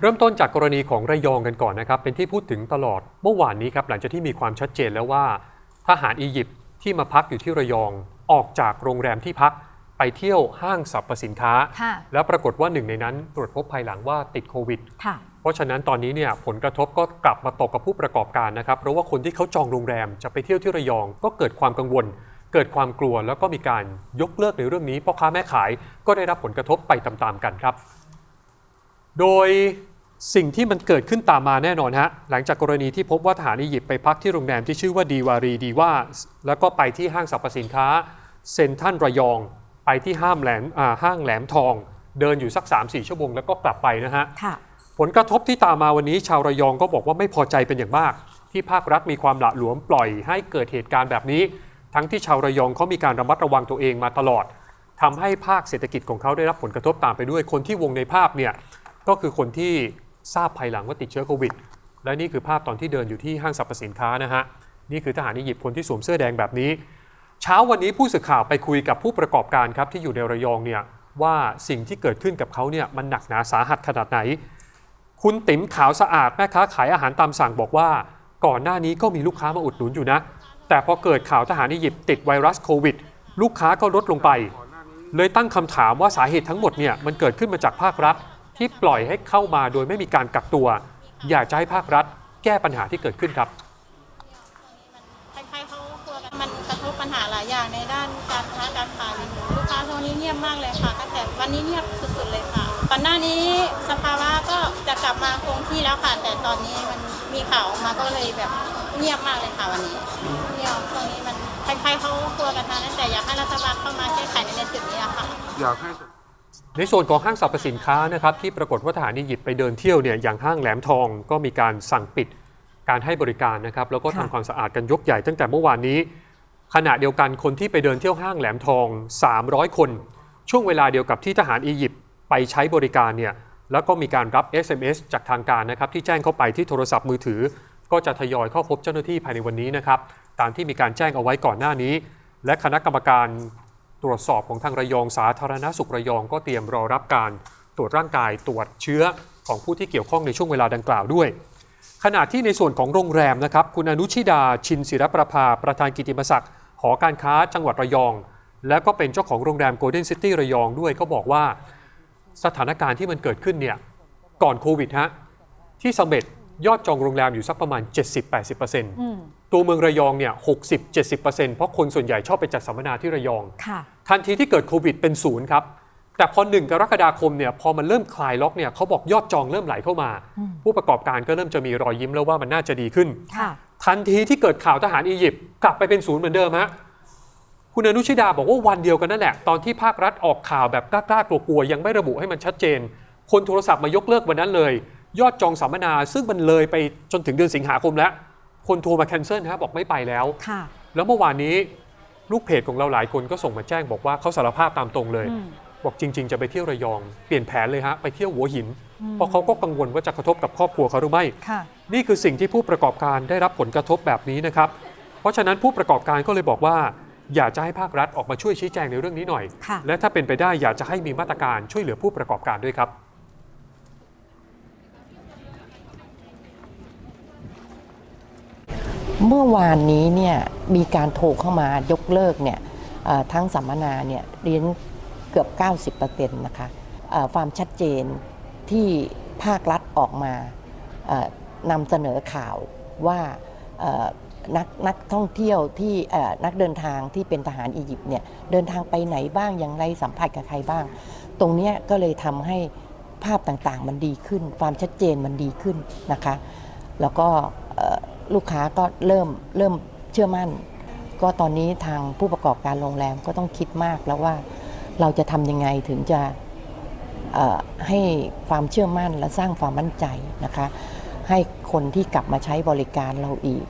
เริ่มต้นจากกรณีของระยองกันก่อนนะครับ เป็นที่พูดถึงตลอดเมื่อวานนี้ครับหลังจากที่มีความชัดเจนแล้วว่า ทหารอียิปต์ที่มาพักอยู่ที่ระยองออกจากโรงแรมที่พักไปเที่ยวห้างสรรพสินค้าค่ะแล้วปรากฏว่าหนึ่งในนั้นตรวจพบภายหลังว่าติดโควิดค่ะเพราะฉะนั้นตอนนี้เนี่ยผลกระทบก็กลับมาตกกับผู้ประกอบการนะครับเพราะว่าคนที่เขาจองโรงแรมจะไปเที่ยวที่ระยองก็เกิดความกังวล เกิดความกลัวแล้วก็มีการยกเลิกในเรื่องนี้พ่อค้าแม่ขายก็ได้รับผลกระทบไปตามๆกันครับ โดยสิ่งที่มันเกิดขึ้นตามมาแน่นอนฮะ หลังจากกรณีที่พบว่าทหารอียิปต์ไปพักที่โรงแรมที่ชื่อว่าดีวารีดีว่า แล้วก็ไปที่ห้างสรรพสินค้าเซนทรันระยอง ไปที่ห้างแหลมอ่าห้างแหลมทอง เดินอยู่สัก 3-4 ชั่วโมงแล้วก็กลับไปนะฮะค่ะผลกระทบที่ตามมาวันนี้ชาวระยองก็บอกว่าไม่พอใจเป็นอย่างมาก ที่ภาครัฐมีความหละหลวมปล่อยให้เกิดเหตุการณ์แบบนี้ ทั้งที่ชาวระยองเขามีการระมัดระวังตัวเองมาตลอดทำให้ภาคเศรษฐกิจของเขาได้รับผลกระทบตามไปด้วยคนที่วงในภาพเนี่ย ก็คือคนที่ทราบภายหลังว่าติดเชื้อโควิด และนี่คือภาพตอนที่เดินอยู่ที่ห้างสรรพสินค้านะฮะ นี่คือทหารอียิปต์คนที่สวมเสื้อแดงแบบนี้ เช้าวันนี้ผู้สื่อข่าวไปคุยกับผู้ประกอบการครับที่อยู่ในระยองเนี่ยว่าสิ่งที่เกิดขึ้นกับเขาเนี่ยมันหนักหนาสาหัสขนาดไหน คุณติ๋มขาวสะอาดแม่ค้าขายอาหารตามสั่งบอกว่าก่อนหน้านี้ก็มีลูกค้ามาอุดหนุนอยู่นะ แต่พอเกิดข่าวทหารอียิปต์ติดไวรัสโควิด ลูกค้าก็ลดลงไป เลยตั้งคำถามว่าสาเหตุทั้งหมดเนี่ยมันเกิดขึ้นมาจากภาครัฐ ที่ปล่อยให้เข้ามาโดยไม่มีการกักตัว อยากจะให้ภาครัฐแก้ปัญหาที่เกิดขึ้นครับใครๆเขากลัวกันมันกระทบปัญหาหลายอย่างในด้านการค้าการขายลูกค้าช่วงนี้เงียบมากเลยค่ะตั้งแต่วันนี้เงียบสุดๆเลยค่ะก่อนหน้านี้สภาวะก็จะกลับมาคงที่แล้วค่ะแต่ตอนนี้มันมีข่าวออกมาก็เลยแบบเงียบมากเลยค่ะวันนี้เงียบช่วงนี้มันใครๆเขากลัวกันทางนั้นแต่อยากให้รัฐบาลเข้ามาแก้ไขในจุดนี้ค่ะอยากให้ ในส่วนของห้างสรรพสินค้านะครับที่ปรากฏว่าทหารอียิปต์ไปเดินเที่ยวเนี่ยอย่างห้างแหลมทองก็มีการสั่งปิดการให้บริการนะครับแล้วก็ทำค่ะความสะอาดกันยกใหญ่ตั้งแต่เมื่อวานนี้ ขณะเดียวกันคนที่ไปเดินเที่ยวห้างแหลมทอง 300 คน ช่วงเวลาเดียวกับที่ทหารอียิปต์ไปใช้บริการเนี่ยแล้วก็มีการรับ SMS จากทางการนะครับที่แจ้งเข้าไปที่โทรศัพท์มือถือ ก็จะทยอยเข้าพบเจ้าหน้าที่ภายในวันนี้นะครับตามที่มีการแจ้งเอาไว้ก่อนหน้านี้ และคณะกรรมการ รวจสอบของทางระยองสาธารณสุขระยองก็เตรียมรอรับการตรวจร่างกายตรวจเชื้อของผู้ที่เกี่ยวข้องในช่วงเวลาดังกล่าวด้วย ขณะที่ในส่วนของโรงแรมนะครับ คุณอนุชิดาชินศิรประภาประธานกิติมศักดิ์หอการค้าจังหวัดระยอง และก็เป็นเจ้าของโรงแรมโกลเด้นซิตี้ระยองด้วยก็บอกว่าสถานการณ์ที่มันเกิดขึ้นเนี่ยก่อนโควิดฮะที่เสม็ดยอดจองโรงแรมอยู่สักประมาณ 70-80%อืม ตัวเมืองระยองเนี่ย60-70%เพราะคนส่วนใหญ่ชอบไปจัดสัมมนาที่ระยอง ค่ะ ทันทีที่เกิดโควิดเป็นศูนย์ครับ แต่พอ1กรกฎาคมเนี่ยพอมันเริ่มคลายล็อกเนี่ยเขาบอกยอดจองเริ่มไหลเข้ามาอืมผู้ประกอบการก็เริ่มจะมีรอยยิ้มแล้วว่ามันน่าจะดีขึ้น ค่ะ ทันทีที่เกิดข่าวทหารอียิปต์กลับไปเป็นศูนย์เหมือนเดิมฮะคุณอนุชิดาบอกว่าวันเดียวกันนั่นแหละ ตอนที่ภาครัฐออกข่าวแบบกล้าๆกลัวๆยังไม่ระบุให้มันชัดเจน คนโทรศัพท์มายกเลิกวันนั้นเลย ยอดจองสัมมนาซึ่งมันเลยไปจนถึงเดือนสิงหาคมแล้ว คนโทรมาแคนเซิลฮะบอกไม่ไปแล้ว ค่ะ แล้วเมื่อวานนี้ลูกเพจของเราหลายคนก็ส่งมาแจ้งบอกว่าเขาสารภาพตามตรงเลย อืม บอกจริง ๆ จะไปเที่ยวระยองเปลี่ยนแผนเลยฮะไปเที่ยวหัวหินอืมเพราะเขาก็กังวลว่าจะกระทบกับครอบครัวเขาหรือไม่ ค่ะ นี่คือสิ่งที่ผู้ประกอบการได้รับผลกระทบแบบนี้นะครับ เพราะฉะนั้นผู้ประกอบการก็เลยบอกว่า อยากจะให้ภาครัฐออกมาช่วยชี้แจงในเรื่องนี้หน่อย ค่ะ และถ้าเป็นไปได้อยากจะให้มีมาตรการช่วยเหลือผู้ประกอบการด้วยครับ เมื่อวานนี้เนี่ยมีการโทรเข้ามายกเลิกเนี่ยทั้งสัมมนาเนี่ยเรียนเกือบ 90%นะคะเอ่อความชัดเจนที่ภาครัฐออกมานำเสนอข่าวว่านักนักท่องเที่ยวที่นักเดินทางที่เป็นทหารอียิปต์เนี่ยเดินทางไปไหนบ้างอย่างไรสัมผัสกับใครบ้าง ตรงนี้ก็เลยทำให้ภาพต่างๆมันดีขึ้น ความชัดเจนมันดีขึ้นนะคะ แล้วก็ ลูกค้าก็เริ่มเริ่มเชื่อมั่น ก็ตอนนี้ทางผู้ประกอบการโรงแรมก็ต้องคิดมากแล้วว่าเราจะทำยังไงถึงจะให้ความเชื่อมั่นและสร้างความมั่นใจนะคะ ให้คนที่กลับมาใช้บริการเราอีก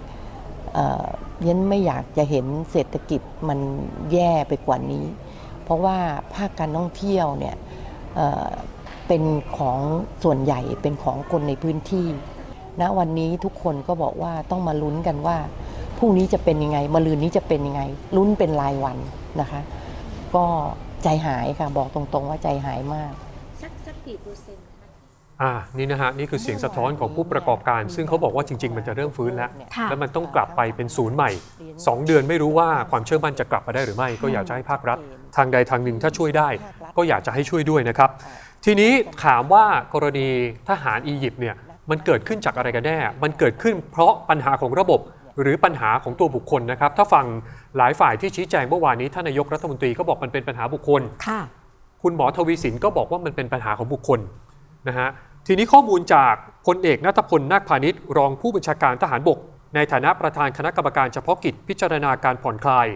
ยันไม่อยากจะเห็นเศรษฐกิจมันแย่ไปกว่านี้ เพราะว่าภาคการท่องเที่ยวเนี่ยเเป็นของส่วนใหญ่เป็นของคนในพื้นที่ ณวันนี้ทุกคนก็บอกว่าต้องมาลุ้นกันว่าพรุ่งนี้จะเป็นยังไงมะรืนนี้จะเป็นยังไงลุ้นเป็นรายวันนะคะ ก็ใจหายค่ะบอกตรงๆว่าใจหายมาก สักสักกี่เปอร์เซ็นต์คะอ่านี่นะฮะนี่คือเสียงสะท้อนของผู้ประกอบการ ซึ่งเขาบอกว่าจริง ๆ มันจะเริ่มฟื้นแล้ว ค่ะแล้วมันต้องกลับไปเป็นศูนย์ใหม่ 2 เดือนไม่รู้ว่าความเชื่อมั่นจะกลับมาได้หรือไม่ ก็อยากจะให้ภาครัฐ ทางใดทางหนึ่งถ้าช่วยได้ ก็อยากจะให้ช่วยด้วยนะครับ ทีนี้ถามว่ากรณีทหารอียิปต์เนี่ย มันเกิดขึ้นจากอะไรกันแน่ มันเกิดขึ้นเพราะปัญหาของระบบหรือปัญหาของตัวบุคคลนะครับ ถ้าฟังหลายฝ่ายที่ชี้แจงเมื่อวานนี้ท่านนายกรัฐมนตรีก็บอกมันเป็นปัญหาบุคคล ค่ะ คุณหมอทวีสินก็บอกว่ามันเป็นปัญหาของบุคคลนะฮะ ทีนี้ข้อมูลจากพลเอกนัทพลนาคพาณิชย์รองผู้บัญชาการทหารบก ในฐานะประธานคณะกรรมการเฉพาะกิจพิจารณาการผ่อนคลาย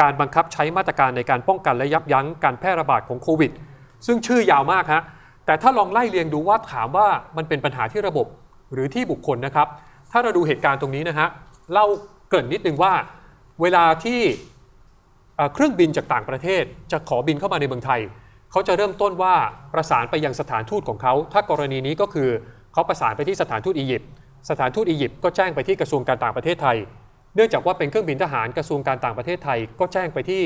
การบังคับใช้มาตรการในการป้องกันและยับยั้งการแพร่ระบาดของโควิด ซึ่งชื่อยาวมากฮะ แต่ถ้าลองไล่เรียงดูว่าถามว่ามันเป็นปัญหาที่ระบบหรือที่บุคคลนะครับ ถ้าเราดูเหตุการณ์ตรงนี้นะฮะเล่าเกริ่นนิดนึงว่า เวลาที่เอ่อเครื่องบินจากต่างประเทศจะขอบินเข้ามาในเมืองไทย เขาจะเริ่มต้นว่าประสานไปยังสถานทูตของเขา ถ้ากรณีนี้ก็คือเขาประสานไปที่สถานทูตอียิปต์สถานทูตอียิปต์ก็แจ้งไปที่กระทรวงการต่างประเทศไทย เนื่องจากว่าเป็นเครื่องบินทหารกระทรวงการต่างประเทศไทย ก็แจ้งไปที่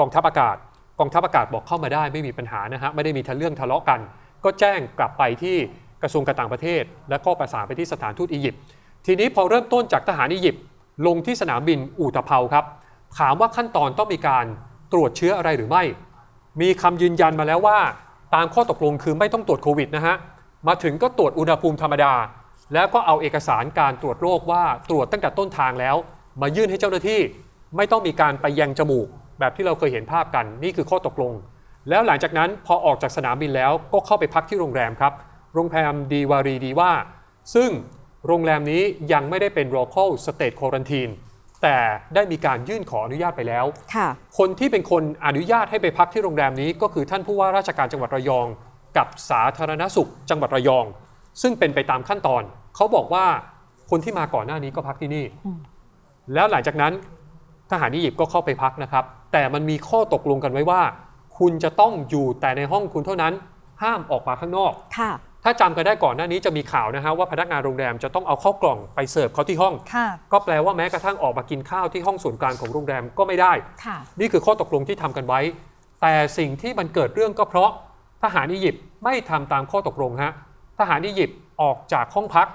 กองทัพอากาศ กองทัพอากาศบอกเข้ามาได้ไม่มีปัญหานะฮะไม่ได้มีทะเรื่องทะเลาะกัน ก็แจ้งกลับไปที่กระทรวงการต่างประเทศ แล้วก็ประสานไปที่สถานทูตอียิปต์ทีนี้พอเริ่มต้นจากทหารอียิปต์ลงที่สนามบินอูตะเภาครับ ถามว่าขั้นตอนต้องมีการตรวจเชื้ออะไรหรือไม่ มีคำยืนยันมาแล้วว่า ตามข้อตกลงคือไม่ต้องตรวจโควิดนะฮะมาถึงก็ตรวจอุณหภูมิธรรมดา แล้วก็เอาเอกสารการตรวจโรคว่าตรวจตั้งแต่ต้นทางแล้ว มายื่นให้เจ้าหน้าที่ ไม่ต้องมีการไปแยงจมูก แบบที่เราเคยเห็นภาพกันนี่คือข้อตกลง แล้วหลังจากนั้นพอออกจากสนามบินแล้วก็เข้าไปพักที่โรงแรมครับ โรงแรมดีวารีดีว่า ซึ่งโรงแรมนี้ยังไม่ได้เป็น local state quarantine แต่ได้มีการยื่นขออนุญาตไปแล้วค่ะคนที่เป็นคนอนุญาตให้ไปพักที่โรงแรมนี้ ก็คือท่านผู้ว่าราชการจังหวัดระยอง กับสาธารณสุขจังหวัดระยอง ซึ่งเป็นไปตามขั้นตอน เขาบอกว่าคนที่มาก่อนหน้านี้ก็พักที่นี่อืมแล้วหลังจากนั้นทหารอียิปต์ก็เข้าไปพักนะครับ แต่มันมีข้อตกลงกันไว้ว่า คุณจะต้องอยู่แต่ในห้องคุณเท่านั้น ห้ามออกมาข้างนอก ค่ะ ถ้าจำกันได้ก่อนหน้านี้จะมีข่าวนะฮะว่าพนักงานโรงแรมจะต้องเอาเข้ากล่องไปเสิร์ฟเขาที่ห้อง ค่ะ ก็แปลว่าแม้กระทั่งออกมากินข้าวที่ห้องส่วนกลางของโรงแรมก็ไม่ได้ ค่ะ นี่คือข้อตกลงที่ทำกันไว้ แต่สิ่งที่มันเกิดเรื่องก็เพราะทหารอียิปต์ไม่ทำตามข้อตกลงฮะ ทหารอียิปต์ออกจากห้องพัก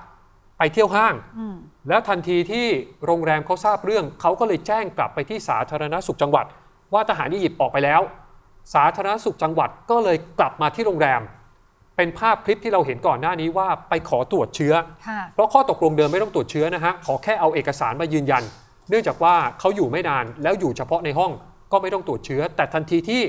ไปเที่ยวห้าง อืม แล้วทันทีที่โรงแรมเขาทราบเรื่อง เขาก็เลยแจ้งกลับไปที่สาธารณสุขจังหวัด ว่าทหารอียิปต์ออกไปแล้ว สาธารณสุขจังหวัดก็เลยกลับมาที่โรงแรม เป็นภาพคลิปที่เราเห็นก่อนหน้านี้ว่าไปขอตรวจเชื้อค่ะเพราะข้อตกลงเดิมไม่ต้องตรวจเชื้อนะฮะขอแค่เอาเอกสารมายืนยัน เนื่องจากว่าเขาอยู่ไม่นานแล้วอยู่เฉพาะในห้องก็ไม่ต้องตรวจเชื้อ แต่ทันทีที่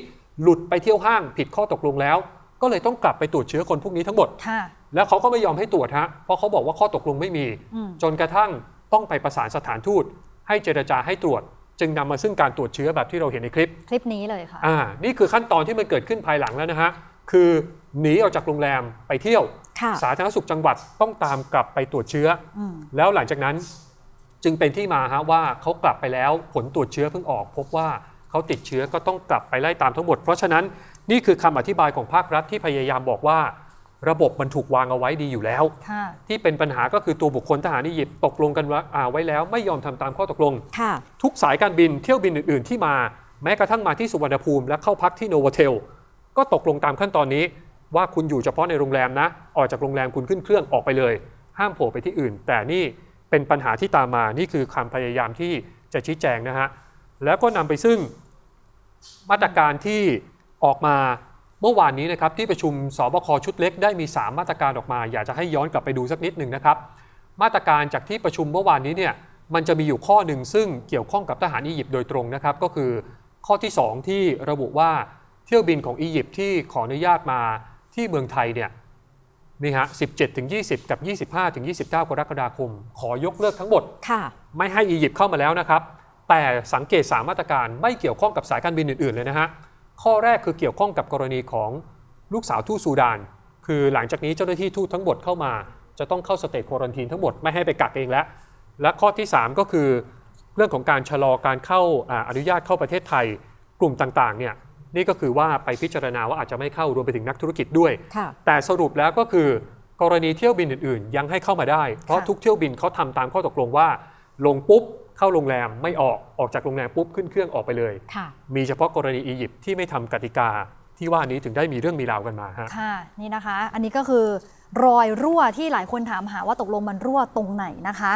หลุดไปเที่ยวห้างผิดข้อตกลงแล้ว ก็เลยต้องกลับไปตรวจเชื้อคนพวกนี้ทั้งหมดค่ะแล้วเขาก็ไม่ยอมให้ตรวจฮะเพราะเขาบอกว่าข้อตกลงไม่มีอืมจนกระทั่งต้องไปประสานสถานทูตให้เจรจาให้ตรวจ จึงนำมาซึ่งการตรวจเชื้อแบบที่เราเห็นในคลิป คลิปนี้เลยค่ะอ่านี่คือขั้นตอนที่มันเกิดขึ้นภายหลังแล้วนะฮะคือหนีออกจากโรงแรมไปเที่ยวค่ะสาธารณสุขจังหวัดต้องตามกลับไปตรวจเชื้ออืมแล้วหลังจากนั้นจึงเป็นที่มาฮะว่าเขากลับไปแล้วผลตรวจเชื้อเพิ่งออก พบว่าเขาติดเชื้อก็ต้องกลับไปไล่ตามทั้งหมด เพราะฉะนั้นนี่คือคำอธิบายของภาครัฐที่พยายามบอกว่า ระบบมันถูกวางเอาไว้ดีอยู่แล้ว ค่ะที่เป็นปัญหาก็คือตัวบุคคลทหารอียิปต์ตกลงกันว่าอ่าไว้แล้ว ไม่ยอมทำตามข้อตกลง ค่ะ ทุกสายการบินเที่ยวบินอื่น ๆ ที่มาแม้กระทั่งมาที่สุวรรณภูมิ และเข้าพักที่โนวเทล ก็ตกลงตามขั้นตอนนี้ ว่าคุณอยู่เฉพาะในโรงแรมนะ ออกจากโรงแรมคุณขึ้นเครื่องออกไปเลย ห้ามโผล่ไปที่อื่น แต่นี่เป็นปัญหาที่ตามมานี่คือความพยายามที่จะชี้แจงนะฮะแล้วก็นำไปซึ่งมาตรการที่ออกมา เมื่อวานนี้นะครับที่ประชุมสบคชุดเล็กได้มี 3 มาตรการออกมา อยากจะให้ย้อนกลับไปดูสักนิดหนึ่งนะครับ มาตรการจากที่ประชุมเมื่อวานนี้เนี่ยมันจะมีอยู่ข้อหนึ่งซึ่งเกี่ยวข้องกับทหารอียิปต์โดยตรงนะครับ ก็คือข้อที่ 2 ที่ระบุว่าเที่ยวบินของอียิปต์ที่ขออนุญาตมาที่เมืองไทยเนี่ยนี่ฮะ 17 ถึง 20 กับ 25 ถึง 29 กรกฎาคม ขอยกเลิกทั้งหมดค่ะไม่ให้อียิปต์เข้ามาแล้วนะครับ แต่สังเกต 3 มาตรการไม่เกี่ยวข้องกับสายการบินอื่น ๆ เลยนะฮะ ข้อแรกคือเกี่ยวข้องกับกรณีของลูกสาวทูตซูดาน คือหลังจากนี้เจ้าหน้าที่ทูตทั้งหมดเข้ามา จะต้องเข้าสเตจควอรันทีนทั้งหมดไม่ให้ไปกักเองแล้ว และข้อที่ 3 ก็คือ เรื่องของการชะลอการเข้าอ่าอนุญาตเข้าประเทศไทยกลุ่มต่างๆเนี่ยนี่ก็คือว่าไปพิจารณาว่าอาจจะไม่เข้ารวมไปถึงนักธุรกิจด้วยค่ะแต่สรุปแล้วก็คือกรณีเที่ยวบินอื่นๆ ยังให้เข้ามาได้ เพราะค่ะทุกเที่ยวบินเขาทำตามข้อตกลงว่า ลงปุ๊บ เข้าโรงแรมไม่ออกออกจากโรงแรมปุ๊บขึ้นเครื่องออกไปเลย ค่ะ มีเฉพาะกรณีอียิปต์ที่ไม่ทำกติกาที่ว่านี้ถึงได้มีเรื่องมีราวกันมาฮะ ค่ะ นี่นะคะ อันนี้ก็คือรอยรั่วที่หลายคนถามหาว่าตกลงมันรั่วตรงไหนนะคะ